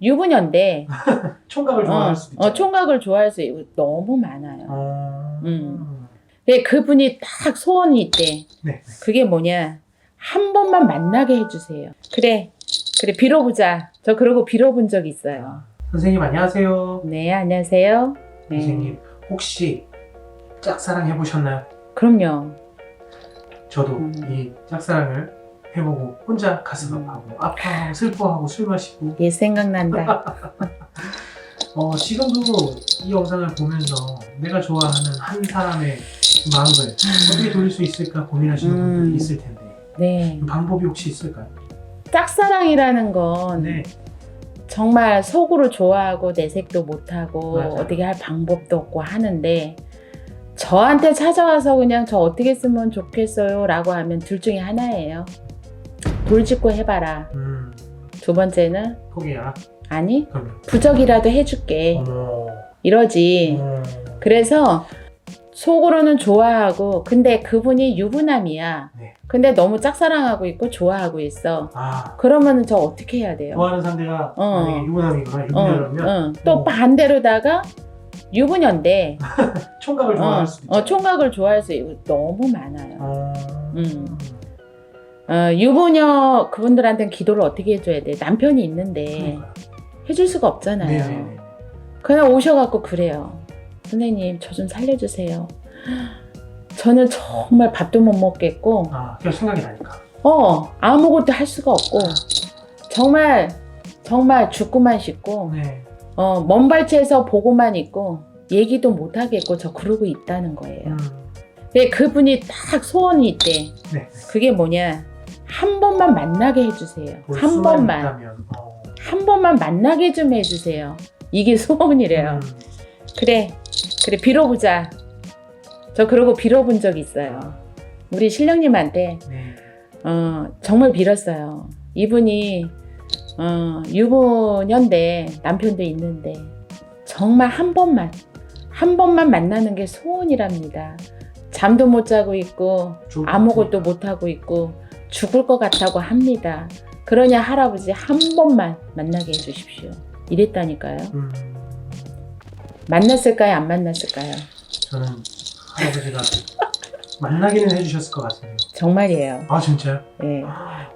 유부녀인데 총각을 어, 좋아할 수도 있죠. 어, 총각을 좋아할 수 있고 너무 많아요. 어... 음. 근데 그분이 딱 소원이 있대. 네. 그게 뭐냐? 한 번만 만나게 해주세요. 그래, 그래 빌어보자. 저 그러고 빌어본 적 있어요. 선생님 안녕하세요. 네, 안녕하세요. 네. 선생님 혹시 짝사랑 해보셨나요? 그럼요. 저도 음. 이 짝사랑을 해보고 혼자 가슴 음. 아파하고 아파하고 슬퍼하고 술 마시고 옛 생각난다. 어, 지금도 이 영상을 보면서 내가 좋아하는 한 사람의 마음을 어떻게 돌릴 수 있을까 고민하시는 음. 분들이 있을 텐데 네. 방법이 혹시 있을까요? 짝사랑이라는 건 네. 정말 속으로 좋아하고 내색도 못하고 맞아요. 어떻게 할 방법도 없고 하는데 저한테 찾아와서 그냥 저 어떻게 쓰면 좋겠어요 라고 하면 둘 중에 하나예요. 돌직구 해봐라. 음, 두 번째는 포기야. 아니 그러면. 부적이라도 해줄게 어머. 이러지. 어. 그래서 속으로는 좋아하고 근데 그분이 유부남이야. 네. 근데 너무 짝사랑하고 있고 좋아하고 있어. 아, 그러면은 저 어떻게 해야 돼요? 좋아하는 상대가 어. 만약에 유부남이거나 어, 유부녀라면 어. 또 어. 반대로다가 유부녀인데 총각을 어, 좋아할 수도 있죠. 어, 총각을 좋아할 수 있고 너무 많아요. 어. 음. 어, 유부녀 그분들한테는 기도를 어떻게 해줘야 돼? 남편이 있는데 그러니까요. 해줄 수가 없잖아요. 네네네. 그냥 오셔갖고 그래요. 선생님 저 좀 살려주세요. 저는 정말 밥도 못 먹겠고 아, 그냥 생각이 나니까. 어 아무것도 할 수가 없고 정말 정말 죽고만 싶고 네. 어, 먼 발치에서 보고만 있고 얘기도 못 하겠고 저 그러고 있다는 거예요. 음. 근데 그분이 딱 소원이 있대. 네. 그게 뭐냐? 한 번만 만나게 해주세요. 볼한 번만 어. 한 번만 만나게 좀 해주세요. 이게 소원이래요. 음. 그래 그래 빌어보자. 저 그러고 빌어본 적 있어요. 우리 신령님한테 네. 어, 정말 빌었어요. 이분이 어, 유부녀인데 남편도 있는데 정말 한 번만 한 번만 만나는 게 소원이랍니다. 잠도 못 자고 있고 아무것도. 못 하고 있고 죽을 것 같다고 합니다. 그러냐 할아버지 한 번만 만나게 해주십시오. 이랬다니까요. 음. 만났을까요? 안 만났을까요? 저는 할아버지가 만나기는 해주셨을 것 같은데요. 정말이에요. 아 진짜요? 예.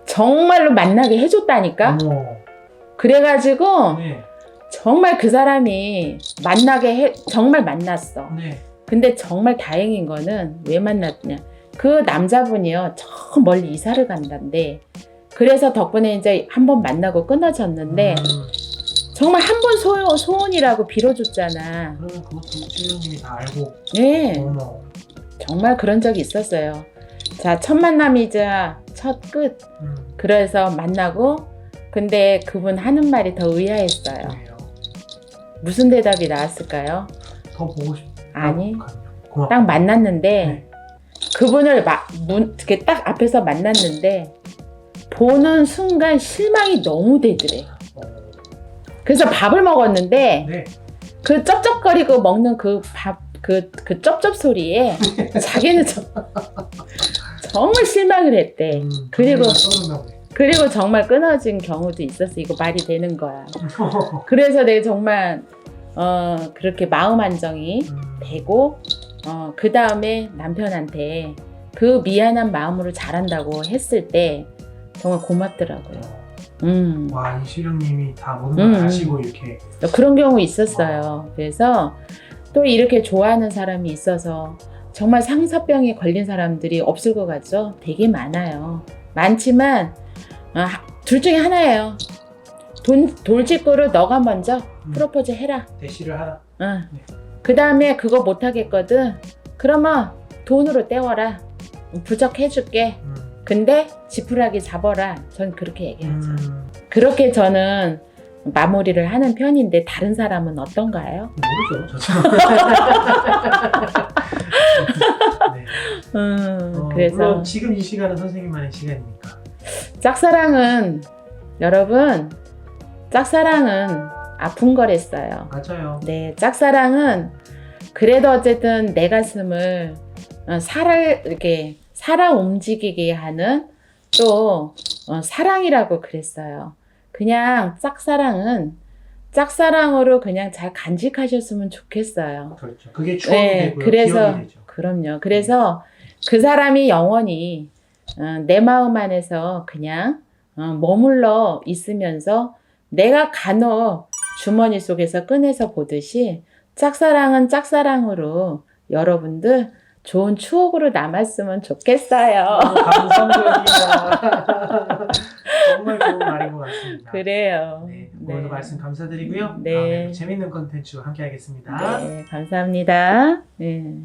정말로 만나게 해줬다니까. 어머. 그래가지고 네. 정말 그 사람이 만나게 해 정말 만났어. 네. 근데 정말 다행인 거는 왜 만났냐? 그 남자분이요 저 멀리 이사를 간다는데 그래서 덕분에 이제 한 번 만나고 끊어졌는데 음. 정말 한 번 소원 소원이라고 빌어줬잖아. 그러면 그것도 신령님이 다 알고. 네, 어머. 정말 그런 적이 있었어요. 자, 첫 만남이자 첫 끝. 음. 그래서 만나고 근데 그분 하는 말이 더 의아했어요. 그래요. 무슨 대답이 나왔을까요? 더 보고 싶. 아니, 고맙. 딱 만났는데 네. 그분을 막 문, 이렇게 딱 앞에서 만났는데 보는 순간 실망이 너무 되더래. 어. 그래서 밥을 먹었는데 네. 그 쩝쩝거리고 먹는 그 밥, 그, 그 쩝쩝 소리에 자기는 저- 정말 실망을 했대. 음, 그리고-. 그리고 정말 끊어진 경우도 있었어. 이거 말이 되는 거야. 그래서 내가 정말 어, 그렇게 마음 안정이 음. 되고 어, 그 다음에 남편한테 그 미안한 마음으로 잘한다고 했을 때 정말 고맙더라고요. 음. 와, 이 신령님이 다 모든 음, 걸 음. 아시고 이렇게. 그런 경우 있었어요. 그래서 또 이렇게 좋아하는 사람이 있어서 정말 상사병에 걸린 사람들이 없을 것 같죠? 되게 많아요. 많지만 아, 둘 중에 하나예요. 돈, 돌직구로 너가 먼저 음. 프로포즈 해라. 대시를 하라. 응. 네. 그 다음에 그거 못 하겠거든. 그러면 돈으로 때워라. 부적해줄게. 음. 근데 지푸라기 잡아라. 전 그렇게 얘기하죠. 음. 그렇게 저는 마무리를 하는 편인데 다른 사람은 어떤가요? 모르죠. 저도. 네. 음, 어, 그래서 물론 지금 이 시간은 선생님만의 시간이니까. 짝사랑은 여러분 짝사랑은 아픈 거랬어요. 맞아요. 네, 짝사랑은 그래도 어쨌든 내 가슴을 어, 살아 이렇게 살아 움직이게 하는 또 어, 사랑이라고 그랬어요. 그냥 짝사랑은 짝사랑으로 그냥 잘 간직하셨으면 좋겠어요. 그렇죠. 그게 추억이 네, 되고요. 그래서- 되죠. 그럼요. 그래서 그 사람이 영원히 어, 내 마음 안에서 그냥 어, 머물러 있으면서 내가 간혹 주머니 속에서 꺼내서 보듯이 짝사랑은 짝사랑으로 여러분들 좋은 추억으로 남았으면 좋겠어요. 너무 감성적이야. 정말 좋은 말인 것 같습니다. 그래요. 네, 오늘도 말씀 감사드리고요. 네. 다음에 또 재밌는 컨텐츠로 함께 하겠습니다. 네, 감사합니다. 네.